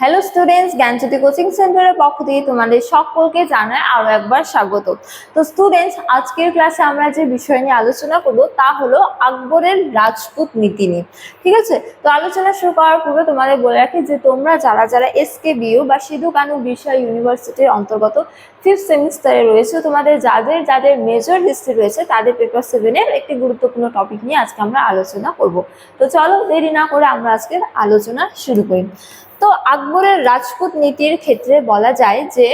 Hello students জ্ঞানজ্যোতি coaching সেন্টারের পক্ষ থেকে তোমাদের সকলকে জানায় আরও একবার স্বাগত। তো স্টুডেন্টস আজকের ক্লাসে আমরা যে বিষয় নিয়ে আলোচনা করব তা হলো আকবরের রাজপুত নীতি নিয়ে। ঠিক আছে? তো আলোচনা শুরু করার পূর্বে তোমাদের বলে রাখি যে তোমরা যারা যারা এসকে বিউ বা সিধু কানু বিশ্ব ইউনিভার্সিটির অন্তর্গত ফিফথ সেমিস্টারে রয়েছে, তোমাদের যাদের যাদের মেজর হিস্ট্রি রয়েছে, তাদের পেপার সেভেনের একটি গুরুত্বপূর্ণ টপিক নিয়ে আজকে আমরা আলোচনা করব। তো চলো দেরি না করে আমরা আজকের আলোচনা শুরু করি। তো আকবরের রাজপুত নীতির ক্ষেত্রে বলা যায় যে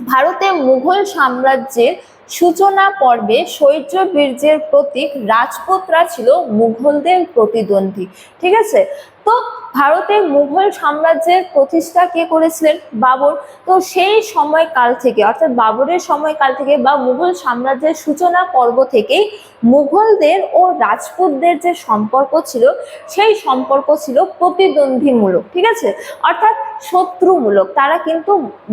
ভারতে মুঘল সাম্রাজ্যের সূচনা পর্বে শৌর্য বীর্যের প্রতীক রাজপুতরা ছিল মুঘলদের প্রতিদ্বন্দ্বী, ঠিক আছে? তো ভারতের মুঘল সাম্রাজ্যের প্রতিষ্ঠা কে করেছিলেন? বাবর। তো সেই সময়কাল থেকে, অর্থাৎ বাবরের সময়কাল থেকে বা মুঘল সাম্রাজ্যের সূচনা পর্ব থেকেই মুঘলদের ও রাজপুতদের যে সম্পর্ক ছিল, সেই সম্পর্ক ছিল প্রতিদ্বন্দ্বীমূলক, ঠিক আছে? অর্থাৎ শত্রুমূলক। তারা কিন্তু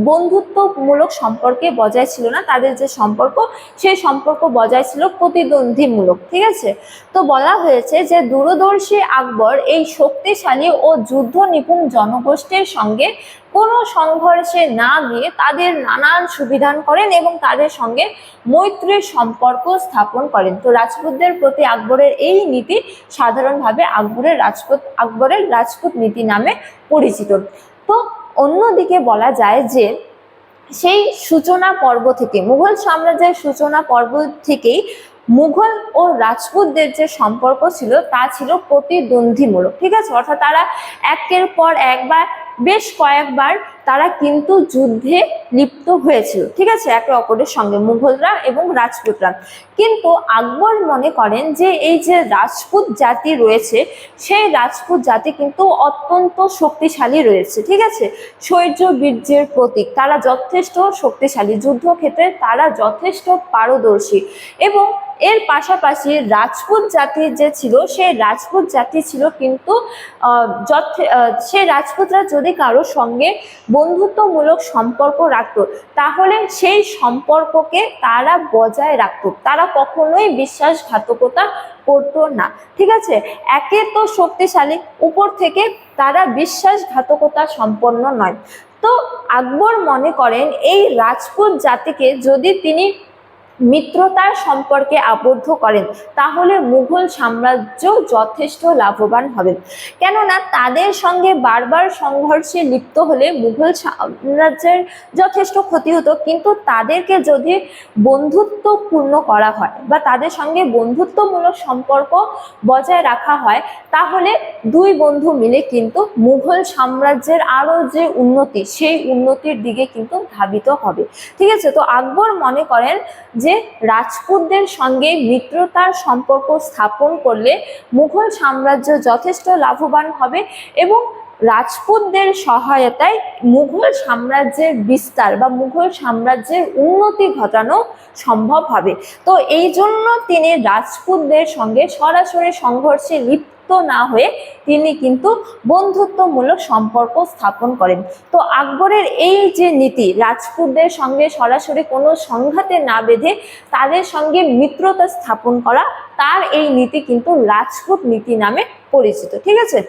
বন্ধুত্বমূলক সম্পর্কে বজায় ছিল না, তাদের যে সম্পর্ক সেই সম্পর্ক বজায় ছিল প্রতিদ্বন্দ্বীমূলক, ঠিক আছে? তো বলা হয়েছে যে দূরদর্শী আকবর এই শক্তিশালী ও যুদ্ধ নিপুণ জনগোষ্ঠীর সঙ্গে কোনো সংঘর্ষে না গিয়ে তাদের নানান সুবিধান করেন এবং তাদের সঙ্গে মৈত্রীর সম্পর্ক স্থাপন করেন। তো রাজপুতদের প্রতি আকবরের এই নীতি সাধারণভাবে আকবরের রাজপুত আকবরের রাজপুত নীতি নামে পরিচিত। তো অন্যদিকে বলা যায় যে সেই সূচনা পর্ব থেকে, মুঘল সাম্রাজ্যের সূচনা পর্ব থেকেই মুঘল ও রাজপুতদের যে সম্পর্ক ছিল, তা ছিল প্রতিদ্বন্দ্বীমূলক, ঠিক আছে? অর্থাৎ তারা একের পর একবার বেশ কয়েকবার তারা কিন্তু যুদ্ধে লিপ্ত হয়েছিল। ঠিক আছে? একে অপরের সঙ্গে মুঘলরা এবং রাজপুতরা। কিন্তু আকবর মনে করেন যে এই যে রাজপুত জাতি রয়েছে, সেই রাজপুত জাতি কিন্তু অত্যন্ত শক্তিশালী রয়েছে। ঠিক আছে? শৌর্য বীর্যের প্রতীক। তারা যথেষ্ট শক্তিশালী। যুদ্ধক্ষেত্রে তারা যথেষ্ট পারদর্শী। এবং এর পাশাপাশি রাজপুত জাতি যে ছিল, সেই রাজপুত জাতি ছিল কিন্তু সেই রাজপুতরা যদি কারোর সঙ্গে বন্ধুত্বমূলক সম্পর্ক রাখতো, তাহলে সেই সম্পর্ককে তারা বজায় রাখত। তারা কখনোই বিশ্বাসঘাতকতা করতো না। ঠিক আছে? একে তো শক্তিশালী, উপর থেকে তারা বিশ্বাসঘাতকতা সম্পন্ন নয়। তো আকবর মনে করেন, এই রাজপুত জাতিকে যদি তিনি মিত্রতার সম্পর্কে আবদ্ধ করেন, তাহলে মুঘল সাম্রাজ্য যথেষ্ট লাভবান হবে। কেননা তাদের সঙ্গে বারবার সংঘর্ষে লিপ্ত হলে মুঘল সাম্রাজ্যের যথেষ্ট ক্ষতি হতো, কিন্তু তাদেরকে যদি বন্ধুত্বপূর্ণ করা হয় বা তাদের সঙ্গে বন্ধুত্বমূলক সম্পর্ক বজায় রাখা হয়, তাহলে দুই বন্ধু মিলে কিন্তু মুঘল সাম্রাজ্যের আরও যে উন্নতি, সেই উন্নতির দিকে কিন্তু ধাবিত হবে। ঠিক আছে? তো আকবর মনে করেন যে রাজপুতদের সঙ্গে মিত্রতার সম্পর্ক স্থাপন করলে মুঘল সাম্রাজ্য যথেষ্ট লাভবান হবে এবং রাজপুতদের সহায়তায় মুঘল সাম্রাজ্যের বিস্তার বা মুঘল সাম্রাজ্যের উন্নতি ঘটানো সম্ভব হবে। তো এই জন্য তিনি রাজপুতদের সঙ্গে সরাসরি সংঘর্ষে লিপ্ত না হয়ে তিনি কিন্তু বন্ধুত্বমূলক সম্পর্ক স্থাপন করেন। তো আকবরের এই যে নীতি, রাজপুতদের সঙ্গে সরাসরি কোনো সংঘাতে না বেঁধে তাদের সঙ্গে মিত্রতা স্থাপন করা, তার এই নীতি কিন্তু রাজপুত নীতি নামে পরিচিত, ঠিক আছে?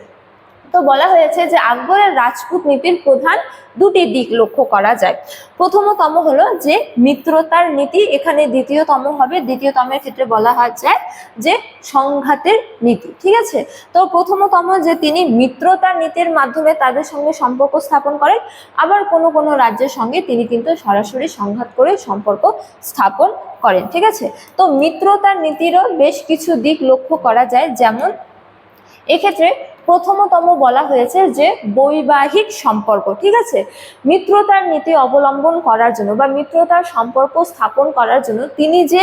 তো বলা হয়েছে যে আকবরের রাজপুত নীতির প্রধান দুটি দিক লক্ষ্য করা যায়। প্রথমতম হলো যে মিত্রতার নীতি, এখানে দ্বিতীয়তম হবে, দ্বিতীয়তমের ক্ষেত্রে বলা হয় যায় যে সংঘাতের নীতি, ঠিক আছে? তো প্রথমতম যে তিনি মিত্রতার নীতির মাধ্যমে তাদের সঙ্গে সম্পর্ক স্থাপন করেন, আবার কোনো কোনো রাজ্যের সঙ্গে তিনি কিন্তু সরাসরি সংঘাত করে সম্পর্ক স্থাপন করেন, ঠিক আছে? তো মিত্রতার নীতিরও বেশ কিছু দিক লক্ষ্য করা যায়, যেমন এক্ষেত্রে প্রথমতম বলা হয়েছে যে বৈবাহিক সম্পর্ক, ঠিক আছে? মিত্রতার নীতি অবলম্বন করার জন্য বা মিত্রতার সম্পর্ক স্থাপন করার জন্য তিনি যে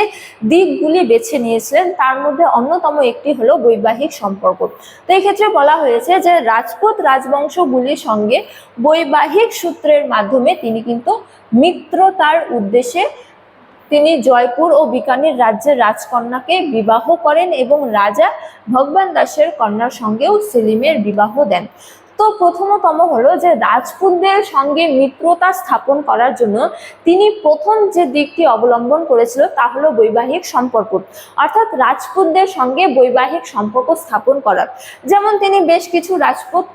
দিকগুলি বেছে নিয়েছিলেন, তার মধ্যে অন্যতম একটি হলো বৈবাহিক সম্পর্ক। তো এক্ষেত্রে বলা হয়েছে যে রাজপুত রাজবংশগুলির সঙ্গে বৈবাহিক সূত্রের মাধ্যমে তিনি কিন্তু মিত্রতার উদ্দেশ্যে তিনি জয়পুর ও বিকানির রাজ্যের রাজকন্যাকে বিবাহ করেন এবং রাজা ভগবান দাসের কন্যার সঙ্গেও সেলিমের বিবাহ দেন। তো প্রথমতম হলো যে রাজপুতদের সঙ্গে মিত্রতা স্থাপন করার জন্য তিনি প্রথম যে দিকটি অবলম্বন করেছিল তা হলো বৈবাহিক সম্পর্ক, অর্থাৎ রাজপুতদের সঙ্গে বৈবাহিক সম্পর্ক স্থাপন করার। যেমন তিনি বেশ কিছু রাজপুত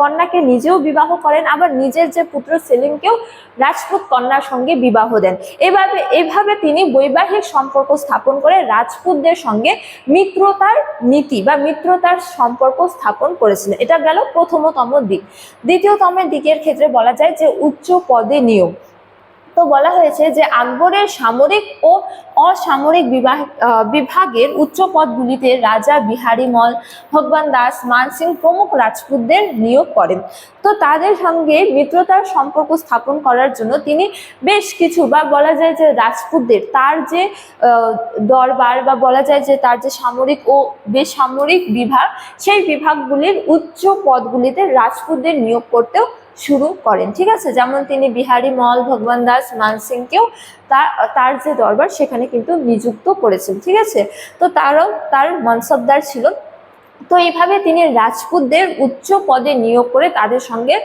কন্যাকে নিজেও বিবাহ করেন, আবার নিজের যে পুত্র সেলিমকেও রাজপুত কন্যার সঙ্গে বিবাহ দেন। এভাবে এভাবে তিনি বৈবাহিক সম্পর্ক স্থাপন করে রাজপুতদের সঙ্গে মিত্রতার নীতি বা মিত্রতার সম্পর্ক স্থাপন করেছিলেন। এটা গেল প্রথমতম দিক। দ্বিতীয়তমের দিকের ক্ষেত্রে বলা যায় যে উচ্চ পদে নিয়োগ। তো বলা হয়েছে যে আকবরের সামরিক ও অসামরিক বিভাগ বিভাগের উচ্চ পদগুলিতে রাজা বিহারী মল, ভগবান দাস মানসিং প্রমুখ রাজপুতদের নিয়োগ করেন। তো তাদের সঙ্গে মিত্রতার সম্পর্ক স্থাপন করার জন্য তিনি বেশ কিছু বা বলা যায় যে রাজপুতদের তার যে দরবার বা বলা যায় যে তার যে সামরিক ও বেসামরিক বিভাগ, সেই বিভাগগুলির উচ্চ পদগুলিতে রাজপুতদের নিয়োগ করতেও শুরু করেন। ঠিক আছে? যেমন তিনি বিহারি মল, ভগবান দাস মানসিংকেও তার তার যে দরবার সেখানে কিন্তু নিযুক্ত করেছেন। ঠিক আছে? তো তারও, তার মনসবদার ছিল তো এইভাবে তিনি রাজপুতদের উচ্চ পদে নিয়োগ করে তাদের সঙ্গে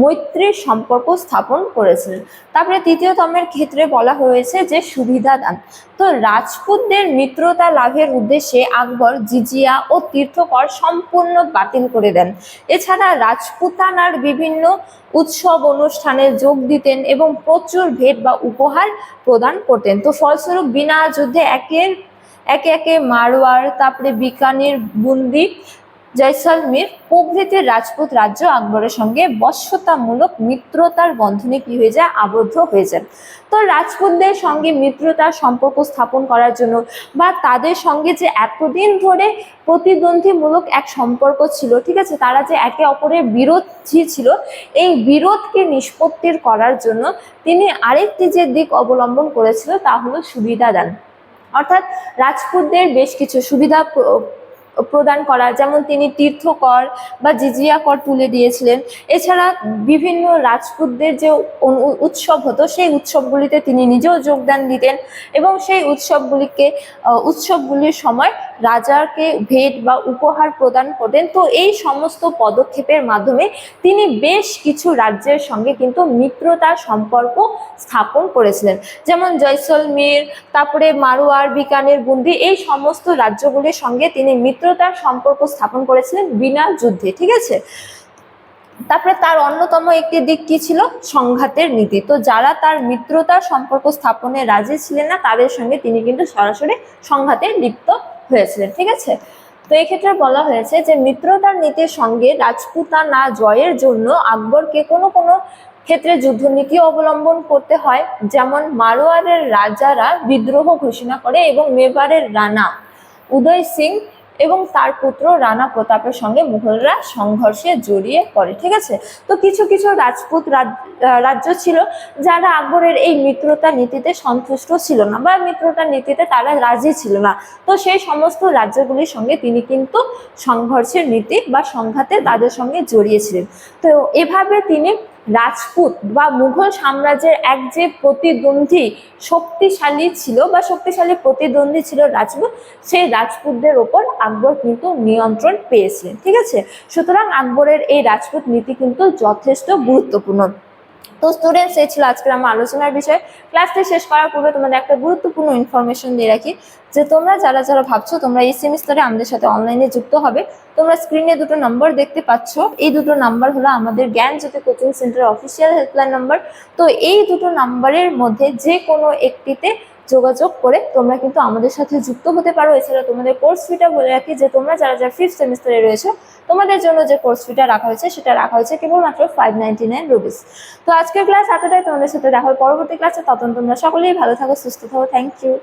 মৈত্রীর সম্পর্ক স্থাপন করেছিলেন তারপরে তৃতীয়তমের ক্ষেত্রে বলা হয়েছে যে সুবিধা দান। তো রাজপুতদের মিত্রতা লাভের উদ্দেশ্যে আকবর, জিজিয়া ও তীর্থকর সম্পূর্ণ বাতিল করে দেন। এছাড়া রাজপুতানার বিভিন্ন উৎসব অনুষ্ঠানে যোগ দিতেন এবং প্রচুর ভেট বা উপহার প্রদান করতেন। তো ফলস্বরূপ বিনা যুদ্ধে একের একে একে মারওয়ার, তারপরে বিকানির, বুন্দি, জয়সলমীর প্রভৃতি রাজপুত রাজ্য আকবরের সঙ্গে বশ্যতামূলক মিত্রতার বন্ধনে কি হয়ে যায়? আবদ্ধ হয়ে যায়। তো রাজপুতদের সঙ্গে মিত্রতার সম্পর্ক স্থাপন করার জন্য বা তাদের সঙ্গে যে এতদিন ধরে প্রতিদ্বন্দ্বীমূলক এক সম্পর্ক ছিল, ঠিক আছে? তারা যে একে অপরের বিরোধী ছিল, এই বিরোধকে নিষ্পত্তির করার জন্য তিনি আরেকটি যে দিক অবলম্বন করেছিল তা হলো সুবিধা দান। অর্থাৎ রাজপুতদের বেশ কিছু সুবিধা প্রদান করা, যেমন তিনি তীর্থকর বা জিজিয়া কর তুলে দিয়েছিলেন। এছাড়া বিভিন্ন রাজপুতদের যে উৎসব হতো, সেই উৎসবগুলিতে তিনি নিজেও যোগদান দিতেন এবং সেই উৎসবগুলিকে উৎসবগুলির সময় রাজাকে ভেট বা উপহার প্রদান করতেন। তো এই সমস্ত পদক্ষেপের মাধ্যমে তিনি বেশ কিছু রাজ্যের সঙ্গে কিন্তু মিত্রতার সম্পর্ক স্থাপন করেছিলেন। যেমন জয়সলমীর, তারপরে মারোয়ার, বিকানের বুন্দি এই সমস্ত রাজ্যগুলির সঙ্গে তিনি মিত্রতার সম্পর্ক স্থাপন করেছিলেন বিনা যুদ্ধে, ঠিক আছে? তারপরে তার অন্যতম একটি দিক কি ছিল? সংঘাতের নীতি। তো যারা তার মিত্রতার সম্পর্ক স্থাপনে রাজি ছিলেন না, তাদের সঙ্গে তিনি কিন্তু সরাসরি সংঘাতে লিপ্ত হয়েছিলেন, ঠিক আছে? তো এক্ষেত্রে ক্ষেত্রে বলা হয়েছে যে মিত্রতার নীতির সঙ্গে রাজপুতানা জয়ের জন্য আকবরকে কোনো কোনো ক্ষেত্রে যুদ্ধনীতি অবলম্বন করতে হয়, যেমন মারোয়ারের রাজারা বিদ্রোহ ঘোষণা করে এবং মেবারের রানা উদয় সিং এবং তার পুত্র রানা প্রতাপের সঙ্গে মুঘলরা সংঘর্ষে জড়িয়ে পড়ে, ঠিক আছে? তো কিছু কিছু রাজপুত রাজ- রাজ্য ছিল যারা আকবরের এই মিত্রতা নীতিতে সন্তুষ্ট ছিল না বা মিত্রতা নীতিতে তারা রাজি ছিল না। তো সেই সমস্ত রাজ্যগুলির সঙ্গে তিনি কিন্তু সংঘর্ষের নীতি বা সংঘাতে তাদের সঙ্গে জড়িয়েছিলেন। তো এভাবে তিনি রাজপুত বা মুঘল সাম্রাজ্যের এক যে প্রতিদ্বন্দ্বী শক্তিশালী ছিল বা শক্তিশালী প্রতিদ্বন্দ্বী ছিল রাজপুত, সেই রাজপুতদের ওপর আকবর কিন্তু নিয়ন্ত্রণ পেয়েছিলেন, ঠিক আছে? সুতরাং আকবরের এই রাজপুত নীতি কিন্তু যথেষ্ট গুরুত্বপূর্ণ। তো স্টুডেন্টস এই ছিল আজকের আমার আলোচনার বিষয়। ক্লাসটি শেষ করার পূর্বে তোমাদের একটা গুরুত্বপূর্ণ ইনফরমেশন দিয়ে রাখি, যে তোমরা যারা যারা ভাবছ তোমরা এই সেমিস্টারে আমাদের সাথে অনলাইনে যুক্ত হবে, তোমরা স্ক্রিনে দুটো নম্বর দেখতে পাচ্ছ। এই দুটো নাম্বার হলো আমাদের জ্ঞান জ্যোতি কোচিং সেন্টারের অফিসিয়াল হেল্পলাইন নাম্বার তো এই দুটো নাম্বারের মধ্যে যে কোনো একটিতে যোগাযোগ করে তোমরা কিন্তু আমাদের সাথে যুক্ত হতে পারো। এছাড়া তোমাদের কোর্স ফিটা বলে রাখি যে, তোমরা যারা যারা ফিফথ সেমিস্টারে রয়েছে, তোমাদের জন্য যে কোর্স ফিটা রাখা হয়েছে, সেটা রাখা হয়েছে কেবলমাত্র ফাইভ নাইনটি নাইন রুপিস তো আজকের ক্লাস এতটাই। তোমাদের সাথে দেখা পরবর্তী ক্লাসে তখন তোমরা সকলেই ভালো থাকো, সুস্থ থাকো। Thank you